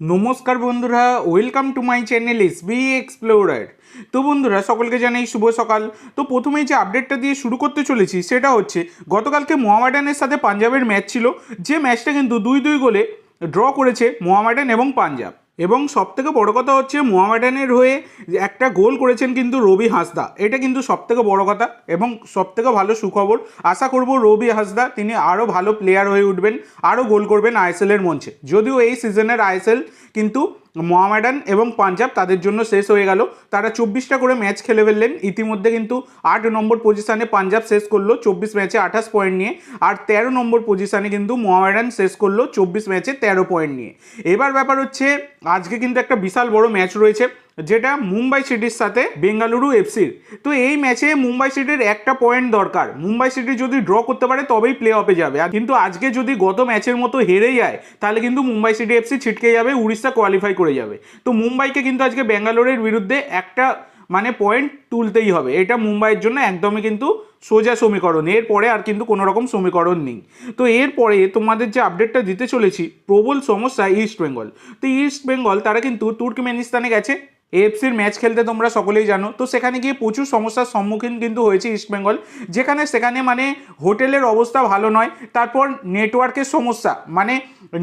নমস্কার বন্ধুরা welcome to my channel S B explorer তো বন্ধুরা, সকলকে জানাই শুভ সকাল। তো প্রথমেই যে আপডেটটা দিয়ে শুরু করতে চলেছি, সেটা হচ্ছে, গতকালকে মোহামেডানের সাথে পাঞ্জাবের ম্যাচ ছিল। যে ম্যাচটা কিন্তু দুই দুই গোলে ড্র করেছে মোহামেডান এবং পাঞ্জাব। এবং সবথেকে বড় কথা হচ্ছে মোহামেডানের হয়ে একটা গোল করেছেন কিন্তু রবি হাসদা। এটা কিন্তু সবথেকে বড় কথা এবং সবথেকে ভালো সুখবর। আশা করব রবি হাসদা তিনি আরও ভালো প্লেয়ার হয়ে উঠবেন আরও গোল করবেন আইএসএলের মঞ্চে। যদিও এই সিজনের আইএসএল কিন্তু মোহামেডান এবং পাঞ্জাব তাদের জন্য শেষ হয়ে গেল। তারা চব্বিশটা করে ম্যাচ খেলে ফেললেন। ইতিমধ্যে কিন্তু আট নম্বর পজিশানে পাঞ্জাব শেষ করল চব্বিশ ম্যাচে আঠাশ পয়েন্ট নিয়ে আর তেরো নম্বর পজিশানে কিন্তু মোহামেডান শেষ করল চব্বিশ ম্যাচে তেরো পয়েন্ট নিয়ে। এবার ব্যাপার হচ্ছে, আজকে কিন্তু একটা বিশাল বড় ম্যাচ রয়েছে। যেটা মুম্বাই সিটির সাথে বেঙ্গালুরু এফসির। তো এই ম্যাচে মুম্বাই সিটির একটা পয়েন্ট দরকার। মুম্বাই সিটি যদি ড্র করতে পারে, তবেই প্লে অফে যাবে। আর কিন্তু আজকে যদি গত ম্যাচের মতো হেরে যায়, তাহলে কিন্তু মুম্বাই সিটি এফসি ছিটকে যাবে, উড়িষ্যা কোয়ালিফাই করে যাবে। তো মুম্বাইকে কিন্তু আজকে ব্যাঙ্গালোরের বিরুদ্ধে একটা মানে পয়েন্ট তুলতেই হবে। এটা মুম্বাইয়ের জন্য একদমই কিন্তু সোজা সমীকরণ। এরপরে আর কিন্তু কোনো রকম সমীকরণ নেই। তো এরপরে তোমাদের যে আপডেটটা দিতে চলেছি, প্রবল সমস্যা ইস্ট বেঙ্গল তো ইস্ট বেঙ্গল তারা কিন্তু তুর্কমেনিস্তানে গেছে। এএফসির ম্যাচ খেলতে তোমরা সকলেই জানো। তো সেখানে গিয়ে প্রচুর সমস্যার সম্মুখীন কিন্তু হয়েছে ইস্টবেঙ্গল যেখানে সেখানে মানে হোটেলের অবস্থা ভালো নয়, তারপর নেটওয়ার্কের সমস্যা। মানে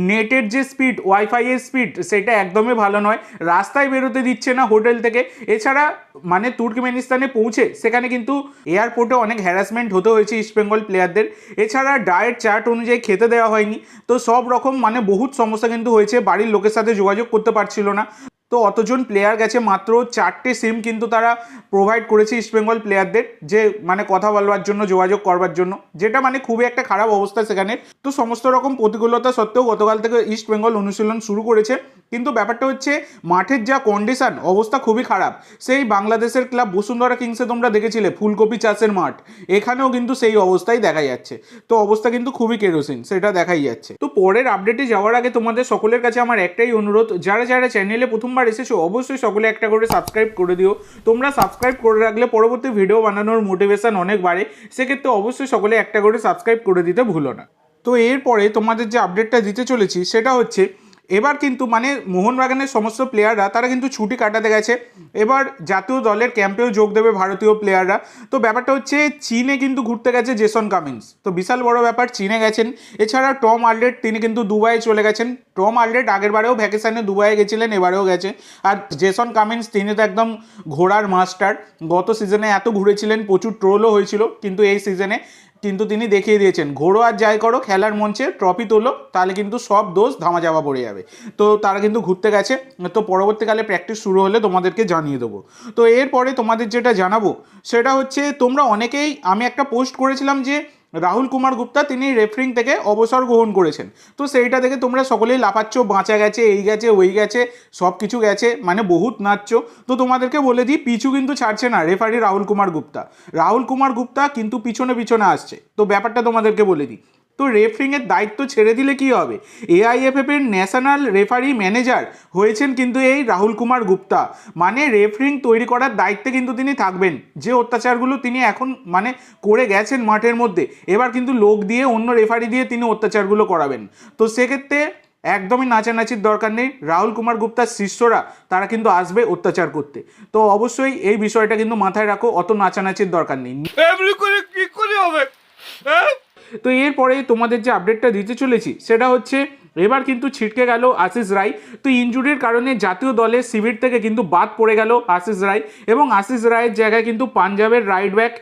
নেটের যে স্পিড ওয়াইফাইয়ের স্পিড সেটা একদমই ভালো নয়। রাস্তায় বেরোতে দিচ্ছে না হোটেল থেকে। এছাড়া মানে তুর্কমেনিস্তানে পৌঁছে সেখানে কিন্তু এয়ারপোর্টে অনেক হ্যারাসমেন্ট হতে হয়েছে ইস্টবেঙ্গল প্লেয়ারদের এছাড়া ডায়েট চার্ট অনুযায়ী খেতে দেওয়া হয়নি। তো সব রকম মানে বহুত সমস্যা কিন্তু হয়েছে। বাড়ির লোকের সাথে যোগাযোগ করতে পারছিল না। তো অতজন প্লেয়ার গেছে, মাত্র চারটে সিম কিন্তু তারা প্রোভাইড করেছে ইস্টবেঙ্গল প্লেয়ারদের যে মানে কথা বলবার জন্য, যোগাযোগ করবার জন্য। যেটা মানে খুবই একটা খারাপ অবস্থা সেখানে। তো সমস্ত রকম প্রতিকূলতা সত্ত্বেও গতকাল থেকে ইস্টবেঙ্গল অনুশীলন শুরু করেছে। কিন্তু ব্যাপারটা হচ্ছে মাঠের যা কন্ডিশন অবস্থা খুবই খারাপ। সেই বাংলাদেশের ক্লাব বসুন্ধরা কিংসে তোমরা দেখেছিলে, ফুলকপি চাষের মাঠ। এখানেও কিন্তু সেই অবস্থাই দেখা যাচ্ছে। তো অবস্থা কিন্তু খুবই কেরোসিন সেটা দেখাই যাচ্ছে। তো পরের আপডেটে যাওয়ার আগে তোমাদের সকলের কাছে আমার একটাই অনুরোধ, যারা যারা চ্যানেলে প্রথমবার এসেছ, অবশ্যই সকলে একটা করে সাবস্ক্রাইব করে দিও। তোমরা সাবস্ক্রাইব করে রাখলে পরবর্তী ভিডিও বানানোর মোটিভেশন অনেক বাড়ে, সেক্ষেত্রে অবশ্যই সকলে একটা করে সাবস্ক্রাইব করে দিতে ভুলো না। তো এরপরে তোমাদের যে আপডেটটা দিতে চলেছি, সেটা হচ্ছে এবার কিন্তু মানে মোহনবাগানের সমস্ত প্লেয়াররা তারা কিন্তু ছুটি কাটাতে গেছে। এবার জাতীয় দলের ক্যাম্পেও যোগ দেবে ভারতীয় প্লেয়াররা তো ব্যাপারটা হচ্ছে, চীনে কিন্তু ঘুরতে গেছে জেসন কামিন্স। তো বিশাল বড় ব্যাপার, চীনে গেছেন। এছাড়া টম আলডেট তিনি কিন্তু দুবাইয়ে চলে গেছেন। টম আলডেট আগের বারেও ভ্যাকেশনে দুবাইয়ে গেছিলেন, এবারেও গেছে। আর জেসন কামিন্স, তিনি তো একদম ঘোড়ার মাস্টার গত সিজনে এত ঘুরেছিলেন, প্রচুর ট্রোলও হয়েছিল, কিন্তু এই সিজনে কিন্তু তিনি দেখিয়ে দিয়েছেন ঘোরো আর যাই করো, খেলার মঞ্চে ট্রফি তোলো, তাহলে কিন্তু সব দোষ ধামা যাওয়া পড়ে যাবে। তো তারা কিন্তু ঘুরতে গেছে, তো পরবর্তীকালে প্র্যাকটিস শুরু হলে তোমাদেরকে জানিয়ে দেবো। তো এরপরে তোমাদের যেটা জানাব, সেটা হচ্ছে তোমরা অনেকেই, আমি একটা পোস্ট করেছিলাম যে রাহুল কুমার গুপ্তা তিনি রেফারিং থেকে অবসর গ্রহণ করেছেন। তো সেইটা দেখে তোমরা সকলেই লাফাচ্ছ, বাঁচা গেছে, এই গেছে, ওই গেছে, সব কিছু গেছে মানে বহুত নাচছ। তো তোমাদেরকে বলে দিই, পিছু কিন্তু ছাড়ছে না রেফারি রাহুল কুমার গুপ্তা। রাহুল কুমার গুপ্তা কিন্তু পিছনে পিছনে আসছে। তো ব্যাপারটা তোমাদেরকে বলে দিই তো রেফারিংয়ের দায়িত্ব ছেড়ে দিলে কি হবে? এআইএফএফ এর ন্যাশনাল রেফারি ম্যানেজার হয়েছেন কিন্তু এই রাহুল কুমার গুপ্তা। মানে রেফারিং তৈরি করার দায়িত্বে কিন্তু তিনি থাকবেন। যে অত্যাচারগুলো তিনি এখন মানে করে গেছেন মাঠের মধ্যে, এবার কিন্তু লোক দিয়ে, অন্য রেফারি দিয়ে তিনি অত্যাচারগুলো করাবেন। তো সেক্ষেত্রে একদমই নাচানাচির দরকার নেই। রাহুল কুমার গুপ্তার শিষ্যরা, তারা কিন্তু আসবে অত্যাচার করতে। তো অবশ্যই এই বিষয়টা কিন্তু মাথায় রাখো, অত নাচানাচির দরকার নেই। কি করে হবে? হ্যাঁ? তো এরপরে তোমাদের যে আপডেটটা দিতে চলেছি, সেটা হচ্ছে এবার কিন্তু ছিটকে গেল আশিস রায়। তো ইঞ্জুরির কারণে জাতীয় দলের শিবির থেকে কিন্তু বাদ পড়ে গেল আশিস রায় এবং আশিস রায়ের জায়গায় কিন্তু পাঞ্জাবের রাইট ব্যাক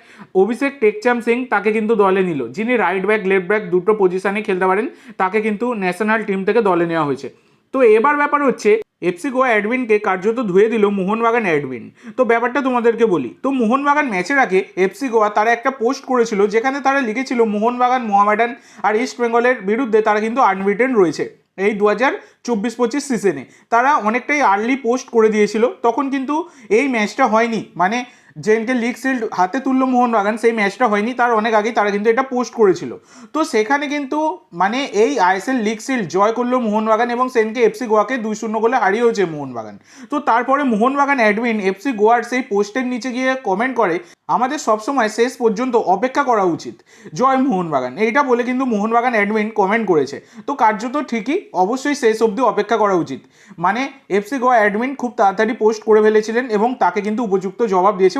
অভিষেক টেকচাম সিং তাকে কিন্তু দলে নিল। যিনি রাইট ব্যাক লেফট ব্যাক দুটো পজিশনে খেলতে পারেন, তাকে কিন্তু ন্যাশনাল টিম থেকে দলে নেওয়া হয়েছে। তো এবার ব্যাপার হচ্ছে এফসি গোয়া অ্যাডমিনকে কার্যত ধুয়ে দিল মোহনবাগান অ্যাডমিন। তো ব্যাপারটা তোমাদেরকে বলি, তো মোহনবাগান ম্যাচের আগে এফসি গোয়া তারা একটা পোস্ট করেছিল যেখানে তারা লিখেছিল মোহনবাগান, মোহামেডান আর ইস্ট বেঙ্গলের বিরুদ্ধে তারা কিন্তু আনবিটেন রয়েছে এই দু হাজার চব্বিশ পঁচিশ সিজনে তারা অনেকটাই আর্লি পোস্ট করে দিয়েছিল, তখন কিন্তু এই ম্যাচটা হয়নি। মানে জেনকে লিগ সিল্ড হাতে তুললো মোহনবাগান সেই ম্যাচটা হয়নি, তার অনেক আগেই তারা কিন্তু এটা পোস্ট করেছিল। তো সেখানে কিন্তু মানে এই আইএসএল লিগ সিল্ড জয় করল মোহনবাগান এবং সেনকে এফসি গোয়াকে দুই শূন্য গোলে হারিয়েছে মোহনবাগান তো তারপরে মোহনবাগান অ্যাডমিন, এফসি গোয়ার সেই পোস্টের নিচে গিয়ে কমেন্ট করে, আমাদের সবসময় শেষ পর্যন্ত অপেক্ষা করা উচিত। জয় মোহনবাগান এইটা বলে কিন্তু মোহনবাগান অ্যাডমিন কমেন্ট করেছে। তো কার্যত ঠিকই, অবশ্যই শেষ অবধি অপেক্ষা করা উচিত। মানে এফসি গোয়া অ্যাডমিন খুব তাড়াতাড়ি পোস্ট করে ফেলেছিলেন এবং তাকে কিন্তু উপযুক্ত জবাব দিয়েছে